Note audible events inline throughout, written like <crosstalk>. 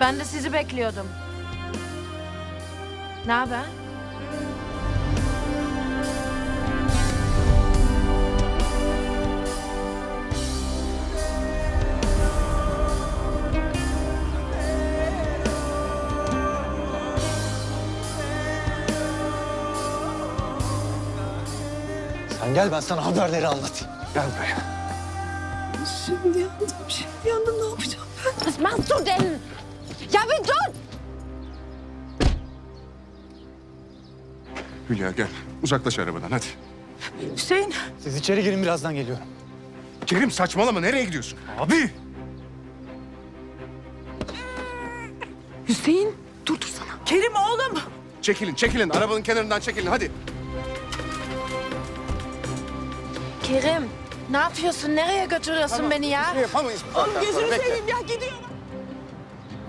Ben de sizi bekliyordum. Ne haber? Sen gel ben sana haberleri anlatayım. Gel buraya. Şimdi yandım, şimdi yandım. Ne yapacağım ben? Was machst du Ja, wie tut? Hülya gel. Uzaklaş arabadan hadi. Hüseyin, Siz içeri girin birazdan geliyorum. Kerim saçmalama nereye gidiyorsun? Abi! Hüseyin durdursana. Kerim oğlum. Çekilin çekilin arabanın kenarından çekilin hadi. Kerim, ne yapıyorsun? Nereye götürüyorsun beni ya? Ne yapamayız. Oğlum gözünü seveyim ya gidiyorum.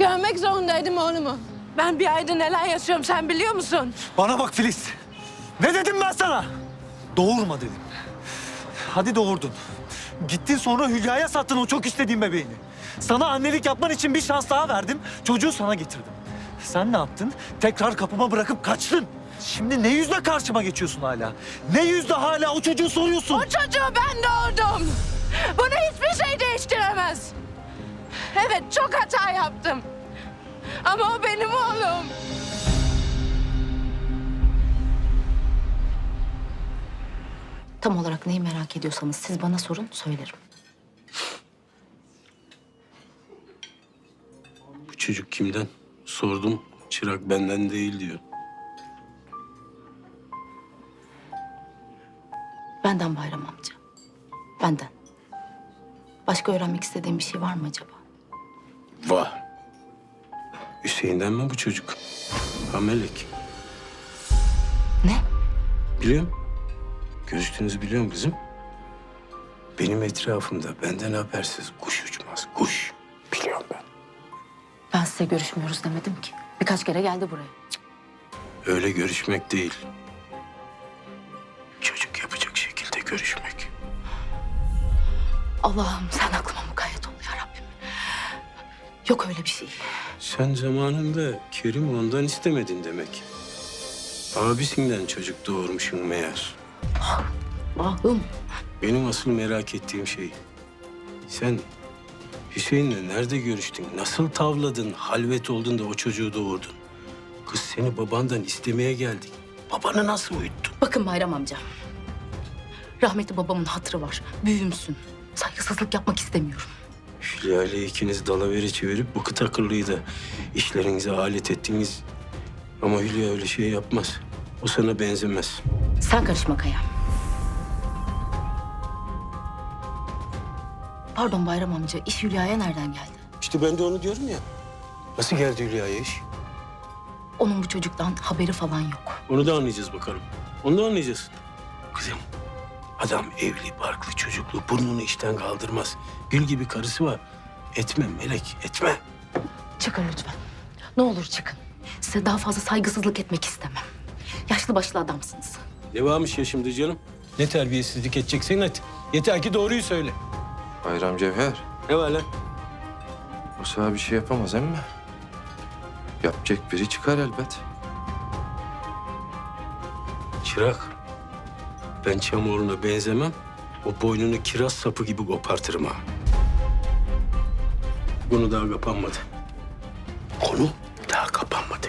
Görmek zorundaydım oğlumu. Ben bir ayda neler yaşıyorum sen biliyor musun? Bana bak Filiz. Ne dedim ben sana? Doğurma dedim. Hadi doğurdun. Gittin sonra Hülya'ya sattın o çok istediğin bebeğini. Sana annelik yapman için bir şans daha verdim. Çocuğu sana getirdim. Sen ne yaptın? Tekrar kapıma bırakıp kaçtın. Şimdi ne yüzle karşıma geçiyorsun hala? Ne yüzle hala o çocuğu soruyorsun? O çocuğu ben doğurdum. Bunu hiçbir şey. Evet çok hata yaptım. Ama o benim oğlum. Tam olarak neyi merak ediyorsanız siz bana sorun söylerim. Bu çocuk kimden? Sordum. Çırak benden değil diyor. Benden Bayram amca. Benden. Başka öğrenmek istediğin bir şey var mı acaba? Vah. Hüseyin'den mi bu çocuk? Ha Melek. Ne? Biliyorum. Görüştüğünüzü biliyorum kızım. Benim etrafımda benden habersiz kuş uçmaz. Kuş. Biliyorum ben. Ben size görüşmüyoruz demedim ki. Birkaç kere geldi buraya. Öyle görüşmek değil. Çocuk yapacak şekilde görüşmek. Allah'ım sen aklıma Yok öyle bir şey. Sen zamanında Kerim ondan istemedin demek. Abisinden çocuk doğurmuşsun meğer. Allah'ım. Benim asıl merak ettiğim şey... Sen Hüseyin'le nerede görüştün? Nasıl tavladın, halvet oldun da o çocuğu doğurdun? Kız seni babandan istemeye geldik. Babanı nasıl uyuttun? Bakın Bayram amca. Rahmetli babamın hatırı var. Büyüğümsün. Saygısızlık yapmak istemiyorum. Hülya ile ikiniz dalaveri çevirip bu kıt akıllıyı da işlerinize alet ettiniz. Ama Hülya öyle şey yapmaz. O sana benzemez. Sen karışma Kaya. Pardon Bayram amca, iş Hülya'ya nereden geldi? İşte ben de onu diyorum ya. Nasıl geldi Hülya'ya iş? Onun bu çocuktan haberi falan yok. Onu da anlayacağız bakalım. Onu da anlayacağız. Kızım, adam evli, barklı, çocuklu, burnunu işten kaldırmaz. Gül gibi karısı var. Etme Melek, etme. Çıkın lütfen. Ne olur çıkın. Size daha fazla saygısızlık etmek istemem. Yaşlı başlı adamsınız. Ne varmış ya şimdi canım? Ne terbiyesizlik edeceksen et. Yeter ki doğruyu söyle. Bayram Cevher, Ne var lan? o sana bir şey yapamaz emmi. Yapacak biri çıkar elbet. Çırak. Ben Çamoğlu'na benzemem. O boynunu kiraz sapı gibi kopartırım ha. Bunu daha kapanmadı. Konu daha kapanmadı.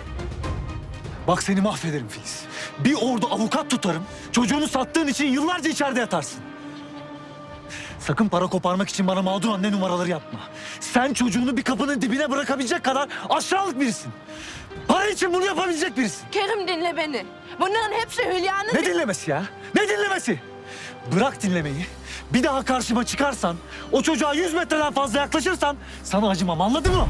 Bak seni mahvederim Filiz. Bir ordu avukat tutarım. Çocuğunu sattığın için yıllarca içeride yatarsın. Sakın para koparmak için bana mağdur anne numaraları yapma. Sen çocuğunu bir kapının dibine bırakabilecek kadar aşağılık birisin. Para için bunu yapabilecek birisin. Kerim dinle beni. Bunların hepsi Hülya'nın... Ne dinlemesi ya? Ne dinlemesi? Bırak dinlemeyi. Bir daha karşıma çıkarsan, o çocuğa yüz metreden fazla yaklaşırsan sana acımam anladın mı?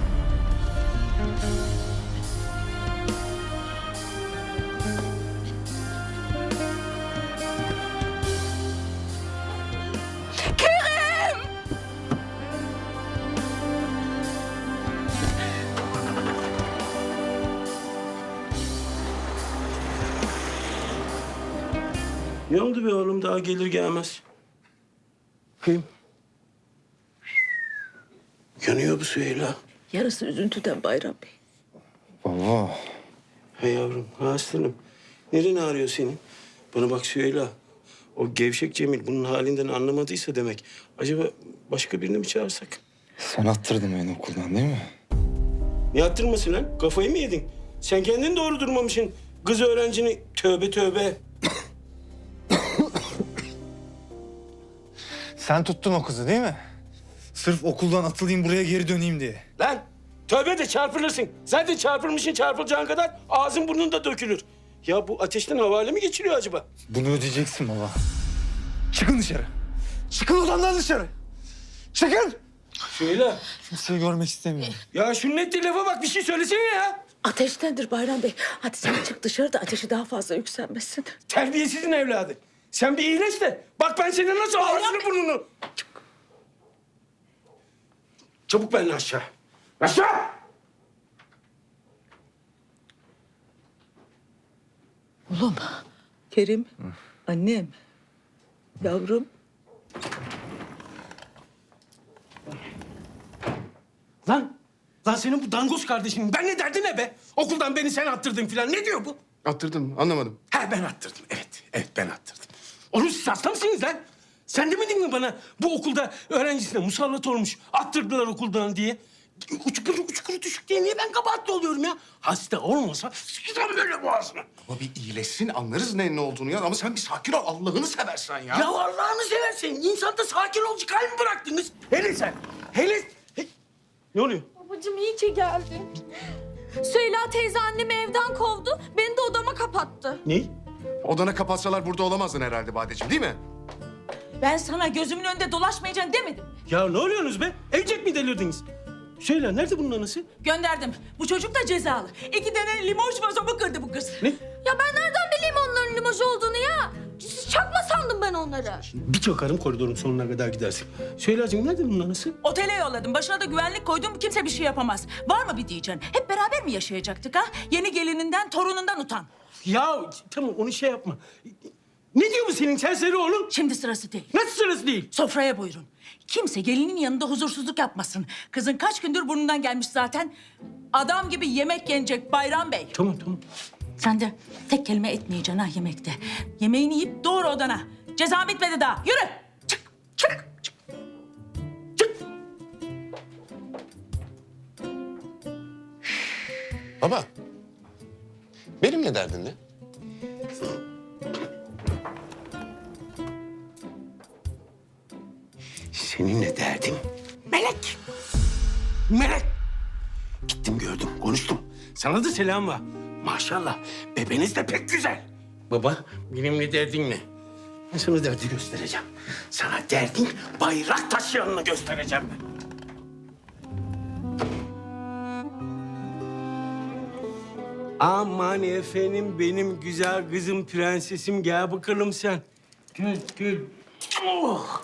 Oldu be oğlum daha gelir gelmez? Kim? Yanıyor bu Süheyla. Yarısı üzüntüden Bayram Bey. Baba. Hey yavrum, aslanım. Neren ağrıyor senin? Bana bak Süheyla. O gevşek Cemil bunun halinden anlamadıysa demek. Acaba başka birini mi çağırsak? Sen attırdın beni okuldan değil mi? Ne attırması lan? Kafayı mı yedin? Sen kendin doğru durmamışsın. Kız öğrencini tövbe tövbe. Sen tuttun o kızı değil mi? Sırf okuldan atılayım buraya geri döneyim diye. Lan tövbe de çarpılırsın. Zaten çarpılmışsın çarpılacağın kadar ağzın burnun da dökülür. Ya bu ateşten havale mi geçiriyor acaba? Bunu ödeyeceksin baba. Çıkın dışarı. Çıkın odamdan dışarı. Çıkın. Süheyla. Kimseyi görmek istemiyorum. Ya şunun ettiği lafa bak bir şey söylesene ya. Ateştendir Bayram Bey. Hadi sen çık dışarıda ateşi daha fazla yükselmesin. Terbiyesizin evladı. Sen bir iyileş de bak ben senin nasıl ağzını burnunu. Çabuk benimle aşağı. Aşağı! Oğlum. Kerim. Annem. Yavrum. Lan! Lan senin bu dangoz kardeşinin ben ne derdi ne be? Okuldan beni sen attırdın filan. Ne diyor bu? Attırdın anlamadım. Ha ben attırdım. Evet, evet ben attırdım. Oğlum siz hasta mısınız lan? Sen demedin mi bana bu okulda öğrencisine musallat olmuş, attırdılar okuldan diye? Uçkuru uçkuru düşük diye niye ben kabahatli oluyorum ya? Hasta olmasa sıkacağım böyle boğazına. Ama bir iyileşsin anlarız neyin ne olduğunu ya. Ama sen bir sakin ol Allah'ını seversen ya. Ya Allah'ını seversen insanda sakin olacak hal mi bıraktınız? Hele sen, hele... He- Ne oluyor? Babacığım iyi ki geldin. Süheyla teyze annemi evden kovdu. Beni de odama kapattı. Ne? Odana kapatsalar burada olamazdın herhalde Badeciğim değil mi? Ben sana gözümün önünde dolaşmayacaksın demedim. Ya ne oluyorsunuz be? Evcek mi delirdiniz? Söyle nerede bunun anası? Gönderdim. Bu çocuk da cezalı. İki tane limon vazomu kırdı bu kız. Ne? Ya ben nereden bileyim onların limaj olduğunu ya? Çakma sandım ben onları. Bir çakarım koridorun sonuna kadar gidersin. Söyleyacığım nerede bunun anası? Otele yolladım. Başına da güvenlik koydum. Kimse bir şey yapamaz. Var mı bir diyeceksin? Hep beraber mi yaşayacaktık ha? Yeni gelininden, torunundan utan. Ya tamam onu şey yapma. Ne diyor bu senin serseri oğlum? Şimdi sırası değil. Nasıl sırası değil? Sofraya buyurun. Kimse gelinin yanında huzursuzluk yapmasın. Kızın kaç gündür burnundan gelmiş zaten. Adam gibi yemek yenecek Bayram Bey. Tamam tamam. Sen de tek kelime etmeyeceksin ha yemekte. Yemeğini yiyip doğru odana. Ceza bitmedi daha. Yürü. Çık, çık, çık. Çık. Baba, benimle derdin ne? Seninle derdim melek. Melek. Gittim gördüm konuştum. Sana da selam var. Maşallah bebeniz de pek güzel. Baba benimle derdin ne? Ben sana derdi göstereceğim. Sana derdin bayrak taşıyanını göstereceğim ben. Aman efendim benim güzel kızım prensesim gel bakalım sen. Gel gel. Oh.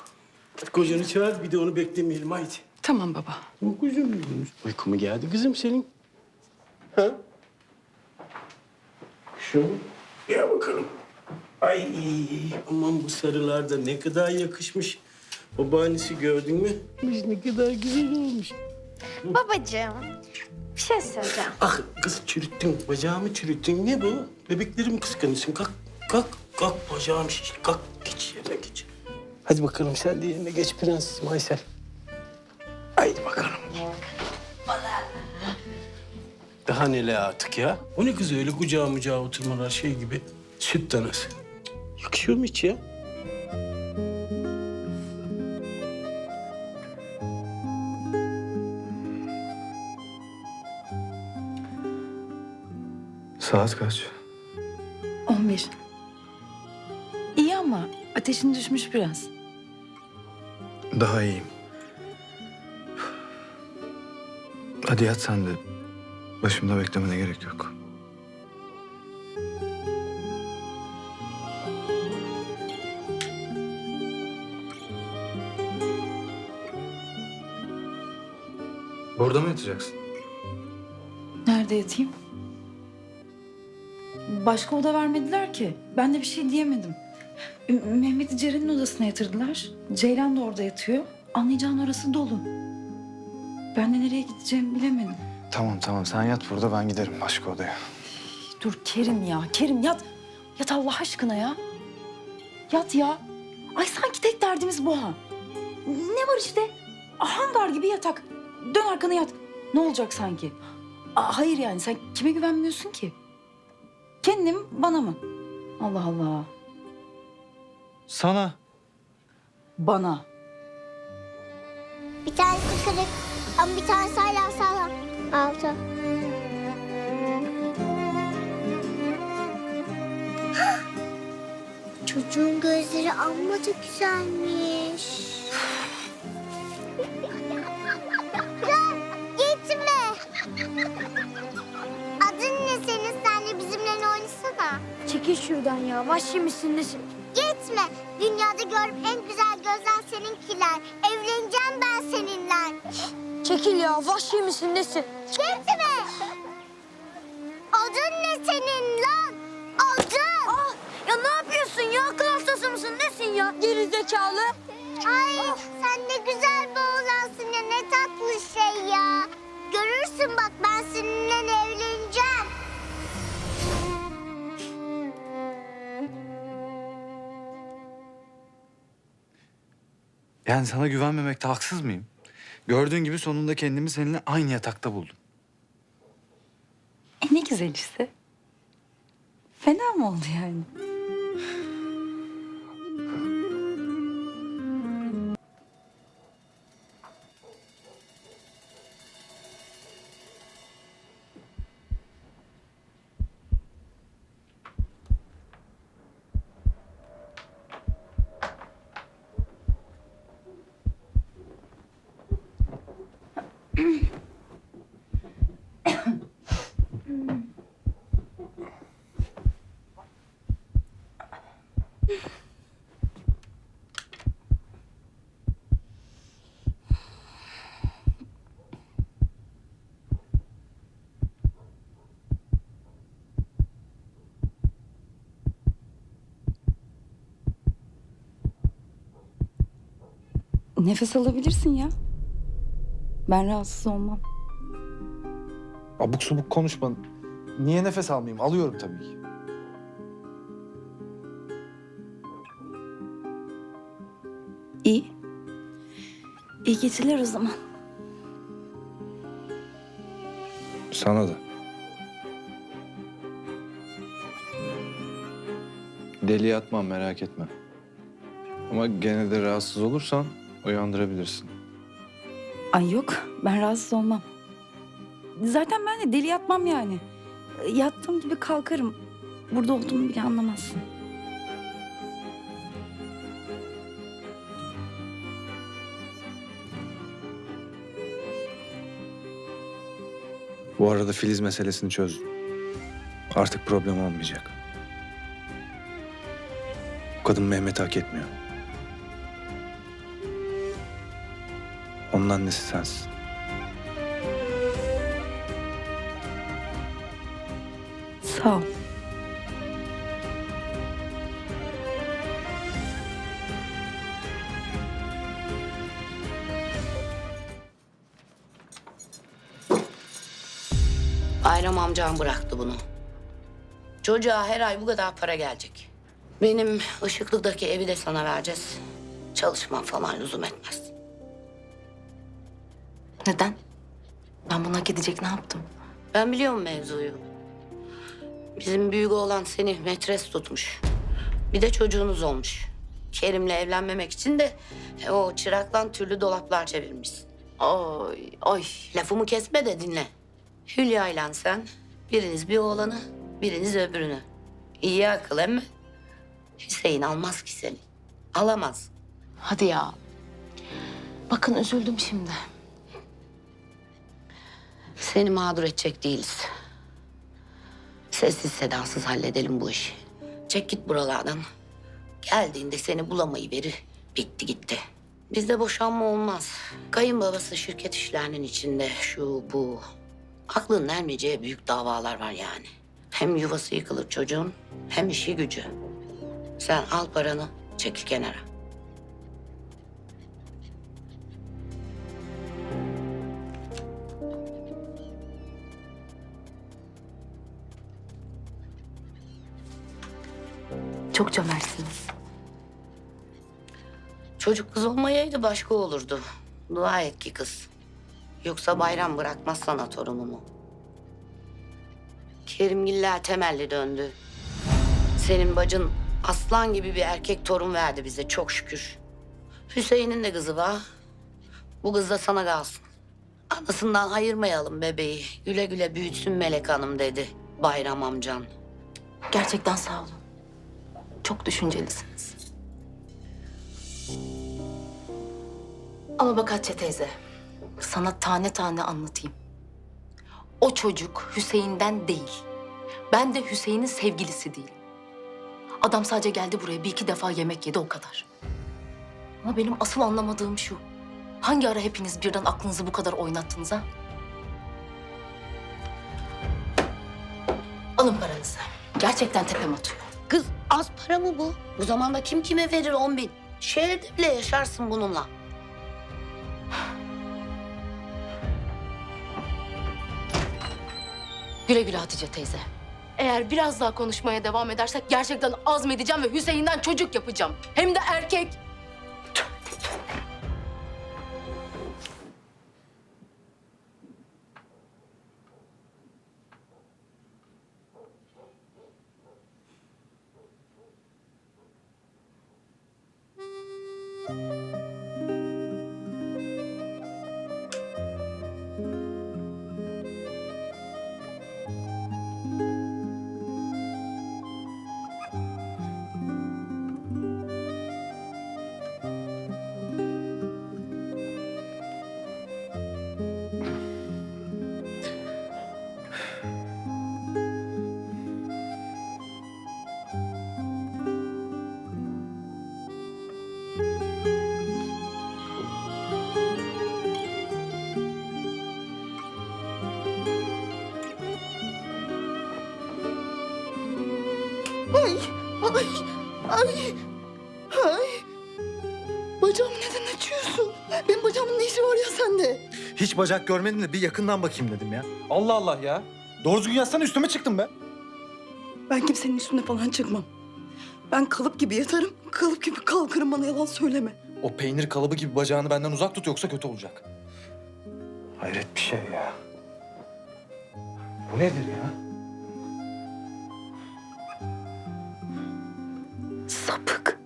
Hadi kocanı çağır bir de onu beklemeyelim haydi. Tamam baba. Çok kuzum. Uyku mu geldi kızım senin? Ha? Şu. Gel bakalım. Ay aman bu sarılar da ne kadar yakışmış. Babaannesi gördün mü? Ne kadar güzel olmuş. Babacığım bir şey söyleyeceğim. Ah kız çürüttün, bacağımı çürüttün. Ne bu? Bebeklerimi kıskanıyorsun. Kalk, kalk, kalk. Bacağım şiş. Kalk, geç yerine geç. Hadi bakalım sen de yerine geç prensesim Aysel. Haydi bakalım. Daha neler artık ya? O ne kız öyle kucağa mucağa oturmalar şey gibi. Süt tanası. Yakışıyor mu hiç ya? Saat kaç? 11. İyi ama ateşin düşmüş biraz. Daha iyiyim. Hadi yat sen de. Başımda beklemene gerek yok. Burada mı yatacaksın? Nerede yatayım? Başka oda vermediler ki. Ben de bir şey diyemedim. Mehmet'i Ceren'in odasına yatırdılar. Ceylan da orada yatıyor. Anlayacağın orası dolu. Ben de nereye gideceğimi bilemedim. Tamam tamam sen yat burada ben giderim başka odaya. Dur Kerim ya. Kerim yat. Yat Allah aşkına ya. Yat ya. Ay sanki tek derdimiz bu ha. Ne var işte? Hangar gibi yatak. Dön arkana yat. Ne olacak sanki? Aa, hayır yani sen kime güvenmiyorsun ki? Kendim bana mı? Allah Allah. Sana. Bana. Bir tanesi kırık ama bir tanesi hala sağlam. Altı. <gasps> Çocuğun gözleri amma da güzelmiş. Çekil şuradan ya. Vahşi misin nesin? Gitme. Dünyada görüp en güzel gözler seninkiler. Evleneceğim ben seninle. Çekil ya. Vahşi misin nesin? Gitme. Adın ne senin lan? Adın. Ah, ya ne yapıyorsun ya? Akıl hastası mısın? Nesin ya? Geri zekalı. Ay sen ne güzel bir oğlansın ya. Ne tatlı şey ya. Görürsün bak ben seninle evleneceğim. Yani sana güvenmemekte haksız mıyım? Gördüğün gibi sonunda kendimi seninle aynı yatakta buldum. E ne güzel işte. Fena mı oldu yani? Nefes alabilirsin ya. Ben rahatsız olmam. Abuk subuk konuşma. Niye nefes almayayım? Alıyorum tabii ki. İyi. İyi geceler o zaman. Sana da. Deli atmam merak etme. Ama gene de rahatsız olursan uyandırabilirsin. Ay yok ben rahatsız olmam. Zaten ben de deli yatmam yani. Yattığım gibi kalkarım. Burada olduğumu bile anlamazsın. Bu arada Filiz meselesini çözdüm. Artık problem olmayacak. Bu kadın Mehmet hak etmiyor. Onun annesi sensin. Sağ ol. Bayram amcam bıraktı bunu. Çocuğa her ay bu kadar para gelecek. Benim ışıklıdaki evi de sana vereceğiz. Çalışmam falan lüzum etmez. Neden? Ben buna gidecek ne yaptım? Ben biliyorum mevzuyu. Bizim büyük oğlan seni metres tutmuş. Bir de çocuğunuz olmuş. Kerim'le evlenmemek için de e, o çıraklan türlü dolaplar çevirmişsin. Ay ay. Lafımı kesme de dinle. Hülya ile sen biriniz bir oğlanı, biriniz öbürünü. İyi akıl emmi. Hüseyin almaz ki seni. Alamaz. Hadi ya. Bakın üzüldüm şimdi. Seni mağdur edecek değiliz. Sessiz sedasız halledelim bu işi. Çek git buralardan. Geldiğinde seni bulamayı verir. Bitti gitti. Bizde boşanma olmaz. Kayınbabası şirket işlerinin içinde şu bu. Aklın ermeyeceği büyük davalar var yani. Hem yuvası yıkılır çocuğun hem işi gücü. Sen al paranı çekil kenara. Kız olmayaydı başka olurdu. Dua et ki kız. Yoksa bayram bırakmaz sana torununu. Kerimgiller temelli döndü. Senin bacın aslan gibi bir erkek torun verdi bize çok şükür. Hüseyin'in de kızı var. Bu kız da sana kalsın. Anasından ayırmayalım bebeği. Güle güle büyütsün Melek Hanım dedi Bayram amcan. Gerçekten sağ olun. Çok düşüncelisiniz. Ama bak Hatice teyze, sana tane tane anlatayım. O çocuk Hüseyin'den değil. Ben de Hüseyin'in sevgilisi değil. Adam sadece geldi buraya bir iki defa yemek yedi o kadar. Ama benim asıl anlamadığım şu. Hangi ara hepiniz birden aklınızı bu kadar oynattınız ha? Alın paranızı. Gerçekten tepem atıyor. Kız az para mı bu? Bu zamanda kim kime verir on bin? Şehirde bile yaşarsın bununla. Güle güle Hatice teyze. Eğer biraz daha konuşmaya devam edersek gerçekten azmedeceğim ve Hüseyin'den çocuk yapacağım. Hem de erkek. Hiç bacak görmedin de bir yakından bakayım dedim ya. Allah Allah ya. Doğru düzgün yazsana üstüme çıktım be. Ben kimsenin üstüne falan çıkmam. Ben kalıp gibi yatarım, kalıp gibi kalkarım bana yalan söyleme. O peynir kalıbı gibi bacağını benden uzak tut yoksa kötü olacak. Hayret bir şey ya. Bu nedir ya? Sapık.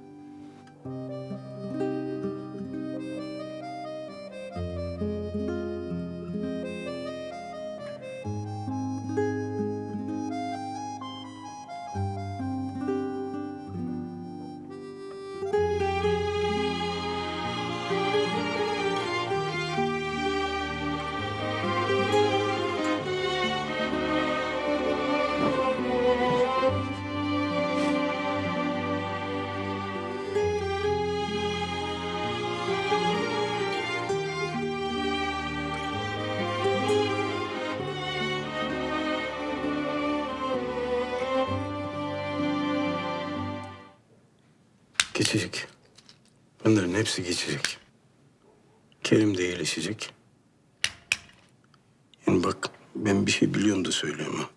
Geçecek. Bunların hepsi geçecek. Kerim de iyileşecek. Yani bak ben bir şey biliyorum da söylüyorum ha.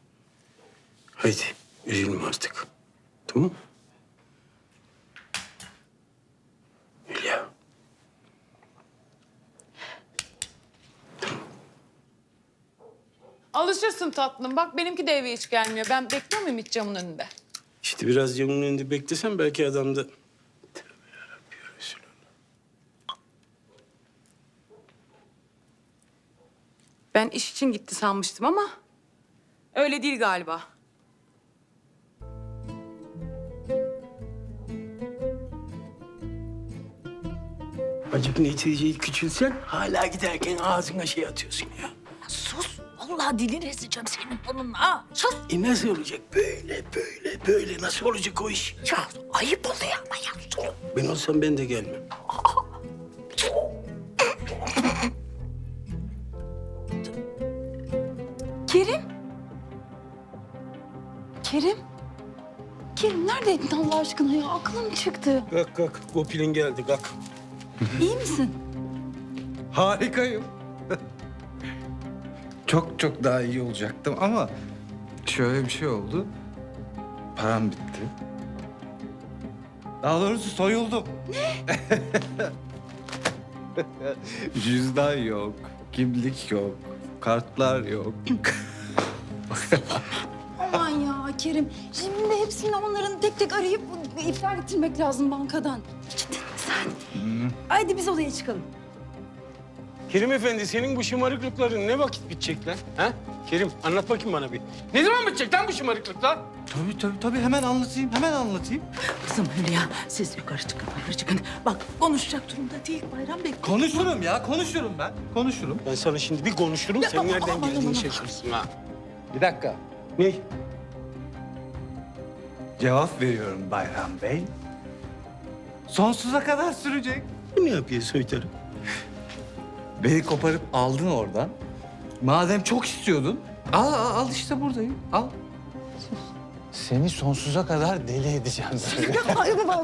Haydi üzülme artık. Tamam mı? Hülya. Alışırsın tatlım. Bak benimki de eve hiç gelmiyor. Ben bekliyor muyum hiç camın önünde? İşte biraz camın önünde beklesen belki adam da... Tövbe yarabbim, ya Resulallah. Ben iş için gitti sanmıştım ama öyle değil galiba. Acık neticeyi küçülsen hala giderken ağzına şey atıyorsun ya. Sus. Vallahi dilini ezeceğim senin bununla. Sus. E nasıl olacak? Böyle, böyle, böyle nasıl olacak o iş? Ya ayıp oluyor ama ya. Sus. Ben olsam ben de gelmem. Kerim. Allah aşkına ya? Aklım çıktı. Kalk kalk, Gopil'in geldi kalk. İyi misin? Harikayım. çok çok daha iyi olacaktım ama şöyle bir şey oldu. Param bitti. Daha doğrusu soyuldum. Ne? <laughs> Cüzdan yok, kimlik yok, kartlar yok. <laughs> Ya Kerim. Şimdi de hepsini onların tek tek arayıp iptal ettirmek lazım bankadan. Ciddi sen. Haydi biz odaya çıkalım. Kerim Efendi senin bu şımarıklıkların ne vakit bitecek lan? Ha? Kerim anlat bakayım bana bir. Ne zaman bitecek lan bu şımarıklıklar? Tabii tabii tabii hemen anlatayım, hemen anlatayım. Kızım Hülya siz yukarı çıkın yukarı çıkın. Bak konuşacak durumda değil Bayram Bey. Konuşurum ya, konuşurum ben. Konuşurum. Ben sana şimdi bir konuşurum sen aman, nereden geldiğini şaşırsın ha. Bir dakika. Ne? Cevap veriyorum Bayram Bey. Sonsuza kadar sürecek. Bu ne yapıyor soytarı? Beni koparıp aldın oradan. Madem çok istiyordun, al, al, al işte buradayım, al. Seni sonsuza kadar deli edeceğim.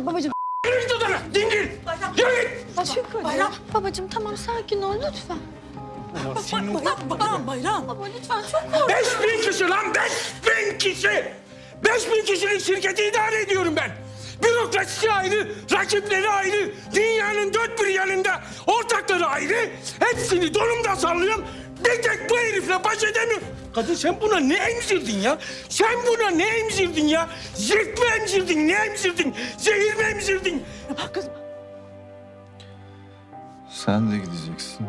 babacığım. Yürü git odana dingil! Yürü git! Bayram. Babacığım tamam sakin ol lütfen. Bayram, Bayram, Bayram. Baba lütfen çok Beş bin kişi lan beş bin kişi! Beş bin kişilik şirketi idare ediyorum ben. Bürokrasisi ayrı, rakipleri ayrı, dünyanın dört bir yanında ortakları ayrı. Hepsini donumda sallıyorum. Bir tek bu herifle baş edemiyorum. Kadın sen buna ne emzirdin ya? Sen buna ne emzirdin ya? Zift mi emzirdin, ne emzirdin? Zehir mi emzirdin? Bak kızım. Sen de gideceksin.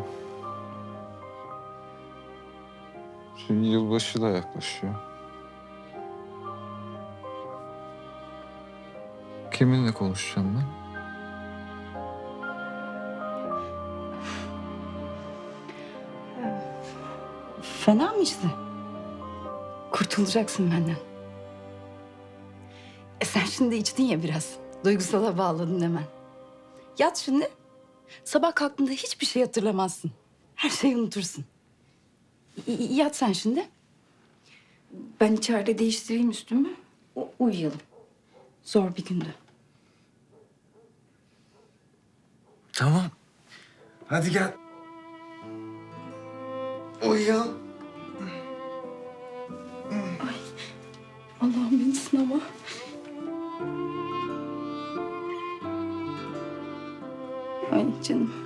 Şimdi yılbaşı da yaklaşıyor. Kiminle konuşacağım ben? Fena mı işte? Kurtulacaksın benden. E sen şimdi içtin ya biraz. Duygusala bağladın hemen. Yat şimdi. Sabah kalktığında hiçbir şey hatırlamazsın. Her şeyi unutursun. Y- yat sen şimdi. Ben içeride değiştireyim üstümü. U- uyuyalım. Zor bir gündü. Tamam. Hadi gel. Uyuyalım. Allah'ım beni sınama. Ay canım.